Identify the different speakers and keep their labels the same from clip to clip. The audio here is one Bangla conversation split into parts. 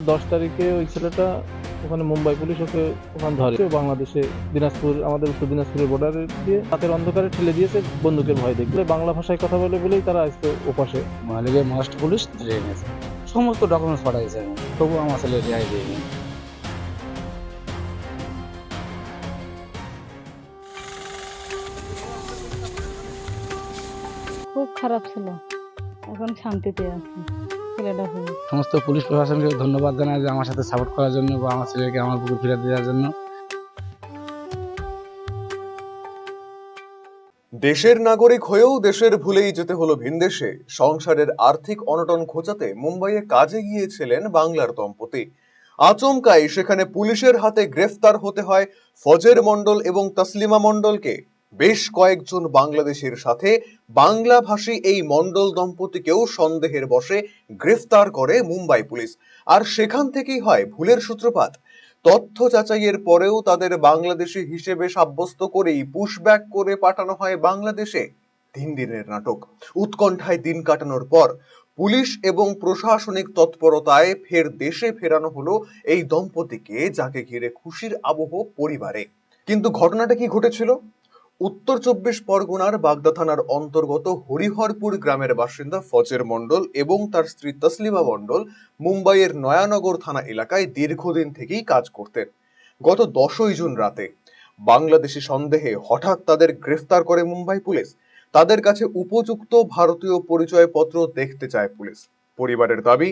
Speaker 1: দশ তারিখে ওই ছেলেটা ওখানে মুম্বাই পুলিশ ওকে ওখানে ধরে। বাংলাদেশে দিনাজপুর আমাদের উত্তর দিনাজপুরের বর্ডারে দিয়ে রাতের অন্ধকারে ঠেলে দিয়েছে বন্দুকের ভয় দেখলে। বাংলা ভাষায় কথা বলে বলেই তারা আজকে ওপাশে।
Speaker 2: মালিকের মাস্ট পুলিশ ধরে এনেছে। সমস্ত ডকুমেন্টস পাঠাইছে। তবু আমার ছেলে রেহাই দিইনি
Speaker 3: খুব খারাপ ছিল। এখন শান্তিতে আছি।
Speaker 2: সমস্ত পুলিশ প্রশাসনকে ধন্যবাদ জানাই যে আমার সাথে সাপোর্ট করার জন্য বা আমার ছেলেকে আমার বুকে ফিরে দেওয়ার জন্য।
Speaker 4: দেশের নাগরিক হয়েও দেশের ভুলেই যেতে হলো ভিনদেশে সংসারের আর্থিক অনটন খোঁচাতে মুম্বাইয়ে কাজে গিয়েছিলেন বাংলার দম্পতি। আচমকাই সেখানে পুলিশের হাতে গ্রেফতার হতে হয় ফজের মণ্ডল এবং তসলিমা মণ্ডলকে। বেশ কয়েকজন বাংলাদেশের সাথে বাংলাভাষী এই মন্ডল দম্পতিকেও সন্দেহের বশে গ্রেফতার করে মুম্বাই পুলিশ। আর সেখান থেকেই হয় ভুলের সূত্রপাত। তথ্য যাচাইয়ের পরেও তাদের বাংলাদেশি হিসেবে সাব্যস্ত করেই পুশব্যাক করে পাঠানো হয় বাংলাদেশে। তিন দিনের নাটক। উৎকণ্ঠায় দিন কাটানোর পর পুলিশ এবং প্রশাসনিক তৎপরতায় ফের দেশে ফেরানো হলো এই দম্পতিকে, যাকে ঘিরে খুশির আবহ পরিবারে। কিন্তু ঘটনাটা কি ঘটেছিল? উত্তর চব্বিশ পরগনার বাগদা থানার অন্তর্গত হরিহরপুর গ্রামের বাসিন্দা ফজের মণ্ডল এবং তার স্ত্রী তসলিমা মণ্ডল মুম্বাইয়ের নয়ানগর থানা এলাকায় দীর্ঘদিন থেকেই কাজ করতেন। গত দশই জুন রাতে বাংলাদেশি সন্দেহে হঠাৎ তাদের গ্রেফতার করে মুম্বাই পুলিশ। তাদের কাছে উপযুক্ত ভারতীয় পরিচয়পত্র দেখতে চায় পুলিশ। পরিবারের দাবি,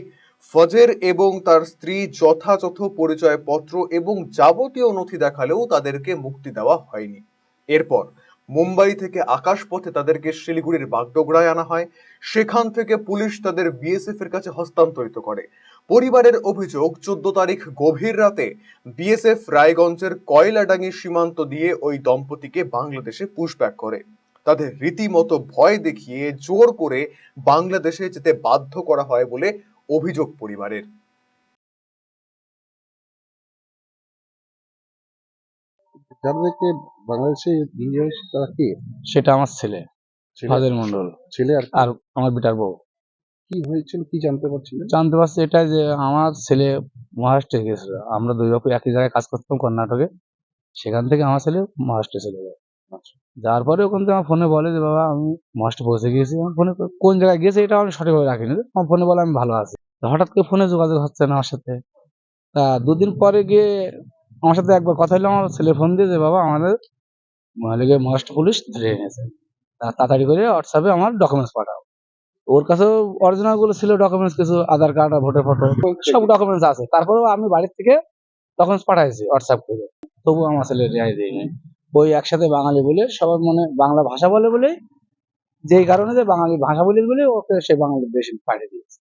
Speaker 4: ফজের এবং তার স্ত্রী যথাযথ পরিচয়পত্র এবং যাবতীয় নথি দেখালেও তাদেরকে মুক্তি দেওয়া হয়নি। এরপর মুম্বাই থেকে আকাশপথে তাদেরকে শিলিগুড়ির বাগডোগরায় আনা হয়। সেখান থেকে পুলিশ তাদের বিএসএফ এর কাছে হস্তান্তরিত করে। পরিবারের অভিযোগ, চোদ্দ তারিখ গভীর রাতে বিএসএফ রায়গঞ্জের কয়লাডাঙ্গি সীমান্ত দিয়ে ওই দম্পতিকে বাংলাদেশে পুশব্যাক করে। তাদের রীতিমতো ভয় দেখিয়ে জোর করে বাংলাদেশে যেতে বাধ্য করা হয় বলে অভিযোগ পরিবারের।
Speaker 5: যাদেরকে বাংলাদেশে নিয়ে যাচ্ছে তারা কে?
Speaker 2: সেটা আমার ছেলে
Speaker 5: ছেলে-
Speaker 2: ফাদের মণ্ডল।
Speaker 5: ছেলে আর
Speaker 2: আর আমার বেটার বউ।
Speaker 5: কি হয়েছিল কি জানতে পারছিলেন?
Speaker 2: জানতে পারছি এটা যে আমার ছেলে মহারাষ্ট্রে গেছিল। আমরা দুই বাপু একই জায়গায় কাজ করতাম কর্ণাটকে। সেখান থেকে আমার ছেলে মহারাষ্ট্রে চলে যায়
Speaker 5: আচ্ছা।
Speaker 2: যার পরে ওখান থেকে আমার ফোনে বলে যে বাবা আমি মহারাষ্ট্রে পৌঁছে গিয়েছি। আমার ফোনে কোন জায়গায় গিয়েছে এটা আমি সঠিকভাবে রাখিনি। আমার ফোনে বলে আমি ভালো আছি। তো হঠাৎ করে ফোনে যোগাযোগ হচ্ছে না আমার সাথে। তা দুদিন পরে গিয়ে আমার সাথে একবার কথা হলো আমার ছেলে ফোন দিয়ে বাবা, আমাদের মালিকের মহারাষ্ট্র পুলিশ ধরে এনেছে। তাড়াতাড়ি করে হোয়াটসঅ্যাপে আমার ডকুমেন্টস পাঠাও। ওর কাছেও অরিজিনালগুলো ছিল ডকুমেন্টস কিছু, আধার কার্ড আর ভোটার ফটো, সব ডকুমেন্টস আছে। তারপরেও আমি বাড়ির থেকে ডকুমেন্টস পাঠাইছি হোয়াটসঅ্যাপ করে। তবু আমার ছেলে রেহাই দেয়নি। ওই একসাথে বাঙালি বলে সবার মনে, বাংলা ভাষা বলে বলে যেই কারণে যে বাঙালি ভাষা বলে বলে ওকে সে বাঙালি দেশে পাঠিয়ে দিয়েছে।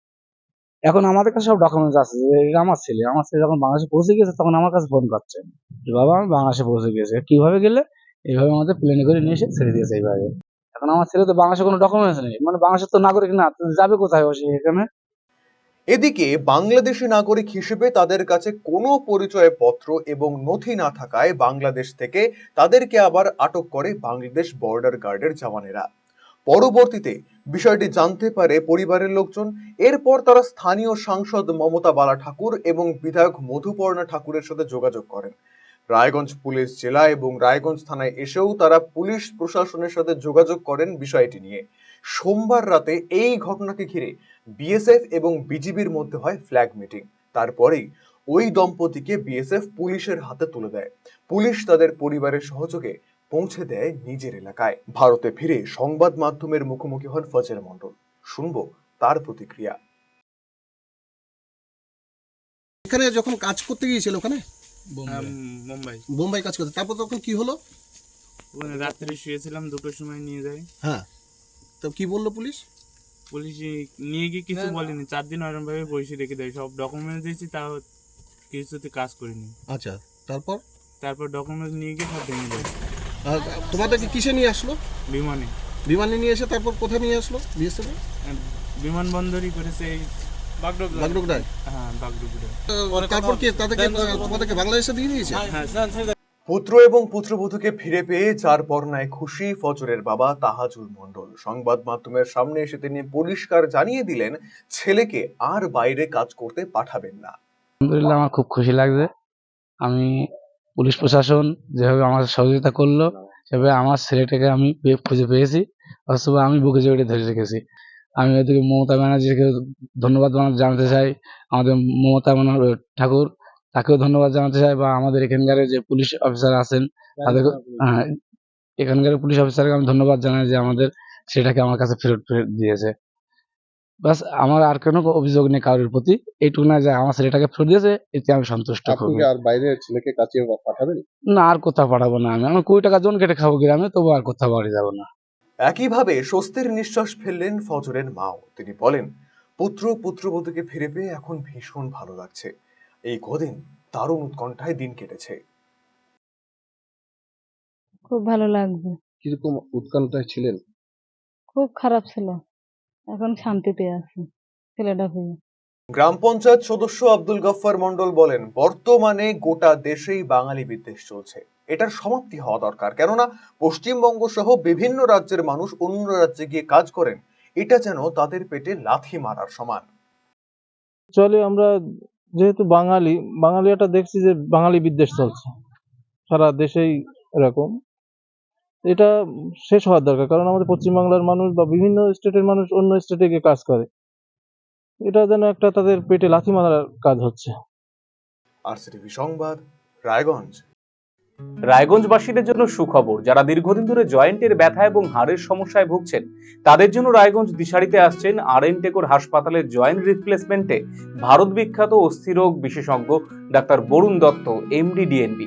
Speaker 2: এখন আমাদের কাছে সব ডকুমেন্টস আছে। যে আমার ছেলে আমার ছেলে যখন বাংলাদেশে পৌঁছে গেছে, তখন আমার কাছে ফোন করছে। যে বাবা, আমি বাংলাদেশে পৌঁছে গেছে। কীভাবে গেলে? এইভাবে আমাদের প্লেনে করে নিয়ে এসে ছেড়ে দিয়েছে এইভাবে। এখন আমার ছেলে তো বাংলাদেশে কোনো ডকুমেন্টস নেই। মানে বাংলাদেশের তো নাগরিক না যাবে কোথায় বসে এখানে?
Speaker 4: এদিকে বাংলাদেশি নাগরিক হিসেবে তাদের কাছে কোনো পরিচয়পত্র এবং নথি না থাকায় বাংলাদেশ থেকে তাদেরকে আবার আটক করে বাংলাদেশ বর্ডার গার্ডের জওয়ানেরা। পরবর্তীতে বিষয়টি জানতে পারে পরিবারের লোকজন। এরপর তারা স্থানীয় সাংসদ মমতা বালা ঠাকুর এবং বিধায়ক মধুপর্ণা ঠাকুরের সাথে যোগাযোগ করেন। রায়গঞ্জ পুলিশ জেলা এবং রায়গঞ্জ থানায় এসেও তারা পুলিশ প্রশাসনের সাথে যোগাযোগ করেন বিষয়টি নিয়ে। সোমবার রাতে এই ঘটনাকে ঘিরে বিএসএফ এবং বিজিবির মধ্যে হয় ফ্ল্যাগ মিটিং। তারপরেই ওই দম্পতিকে বিএসএফ পুলিশের হাতে তুলে দেয়। পুলিশ তাদের পরিবারের সহযোগে পৌঁছে দেয় নিজের এলাকায়। ভারতে ফিরে সংবাদ মাধ্যমের মুখোমুখি হন ফজের মণ্ডল। শুনব তার প্রতিক্রিয়া।
Speaker 5: এখানে যখন কাজ করতে গিয়েছিল ওখানে?
Speaker 6: হ্যাঁ, মুম্বাই
Speaker 5: বোম্বাই কাজ করতে। তারপর তখন কি হলো?
Speaker 6: রাত্রে শুয়েছিলাম দুটোর সময় নিয়ে যায়।
Speaker 5: হ্যাঁ। তো কি বলল পুলিশ?
Speaker 6: পুলিশ নিয়ে গিয়ে কিছু বলেনি। চার দিন ওরকম ভাবে বসে রেখে দেয়। সব ডকুমেন্টস দিয়েছি তাও কিছুতে কাজ করিনি।
Speaker 5: আচ্ছা তারপর?
Speaker 6: তারপর ডকুমেন্টস নিয়ে গিয়ে সব ভেঙে দেয়
Speaker 5: তোমাদেরকে কিসে নিয়ে আসলো?
Speaker 6: বিমানে।
Speaker 5: বিমানে নিয়ে এসে তারপর কোথায় নিয়ে আসলো? বিএসএফ
Speaker 6: আর বিমানবন্দরই করেছে এই
Speaker 5: বাগডোগরায়
Speaker 6: হ্যাঁ বাগডুগুড়ে
Speaker 5: তারপর কি তাদেরকে তোমাদেরকে বাংলাদেশে দিয়ে দিয়েছে?
Speaker 6: হ্যাঁ
Speaker 4: পুত্র এবং পুত্রবধূকে ফিরে পেয়ে চার পর্নায় খুশি ফজরের বাবা তাহাজুল মন্ডল সংবাদ মাধ্যমের সামনে এসে তিনি পরিষ্কার জানিয়ে দিলেন ছেলেকে আর বাইরে কাজ করতে পাঠাবেন না।
Speaker 2: আলহামদুলিল্লাহ আমার খুব খুশি লাগছে। আমি পুলিশ প্রশাসন যেভাবে আমার সহযোগিতা করল, সেভাবে আমার ছেলেটাকে আমি খুঁজে পেয়েছি। অথবা আমি বুকে জড়িয়ে ধরে রেখেছি। আমি ওদিকে মমতা ব্যানার্জিকে ধন্যবাদ জানা- জানাতে চাই। আমাদের মমতা ব্যানার- ঠাকুর, তাকেও ধন্যবাদ জানাতে চাই বা আমাদের এখানকার যে পুলিশ অফিসার আছেন, তাদের হ্যাঁ এখানকার পুলিশ অফিসারকে আমি ধন্যবাদ জানাই যে আমাদের সেটাকে আমার কাছে ফেরত ফেরত দিয়েছে। বাস আমার আর কোনো অভিযোগ নেই কারোর প্রতি। এইটুকু না যে আমার ছেলেটাকে ফেরত দিয়েছে এতে আমি সন্তুষ্ট
Speaker 5: আপনি কি আর বাইরে ছেলেকে কাছে পাঠাবেন?
Speaker 2: না আর কোথাও পাঠাবো না আমি। আমি কুড়ি টাকা জন কেটে খাব গ্রামে তবু আর কোথাও বাড়ি যাব না।
Speaker 4: একইভাবে স্বস্তির নিঃশ্বাস ফেললেন ফজরের মাও। তিনি বলেন পুত্র পুত্রবধূকে ফিরে পেয়ে এখন ভীষণ ভালো লাগছে। এই কদিন দারুণ উৎকণ্ঠায় দিন কেটেছে।
Speaker 3: খুব ভালো লাগবে
Speaker 5: কীরকম উৎকণ্ঠায় ছিলেন?
Speaker 3: খুব খারাপ ছিল। এখন শান্তিতে আছি ছেলেটা পেয়ে
Speaker 4: গ্রাম পঞ্চায়েত সদস্য আব্দুল গফফার মন্ডল বলেন বর্তমানে গোটা দেশেই বাঙালি বিদ্বেষ চলছে। এটার সমাপ্তি হওয়া দরকার কেননা পশ্চিমবঙ্গ সহ বিভিন্ন রাজ্যের মানুষ অন্য রাজ্যে গিয়ে কাজ করেন এটা যেন তাদের পেটে লাথি মারার সমান।
Speaker 1: চলে আমরা যেহেতু বাঙালি বাঙালি একটা দেখছি যে বাঙালি বিদ্বেষ চলছে। সারা দেশেই এরকম। এটা শেষ হওয়ার দরকার কারণ আমাদের পশ্চিমবাংলার মানুষ বা বিভিন্ন স্টেটের মানুষ অন্য স্টেটে গিয়ে কাজ করে। এটা যেন একটা তাদের পেটে লাথি মারার কাজ হচ্ছে।
Speaker 4: আরসিটিভি সংবাদ রায়গঞ্জ।
Speaker 7: রায়গঞ্জবাসীদের জন্য সুখবর যারা দীর্ঘদিন ধরে জয়েন্টের ব্যথা এবং হাড়ের সমস্যায় ভুগছেন তাদের জন্য রায়গঞ্জ দিশারিতে আসছেন আর এন টেকোর হাসপাতালের জয়েন্ট রিপ্লেসমেন্টে ভারত বিখ্যাত অস্থিরোগ বিশেষজ্ঞ doctor Barun Dutta MD DNB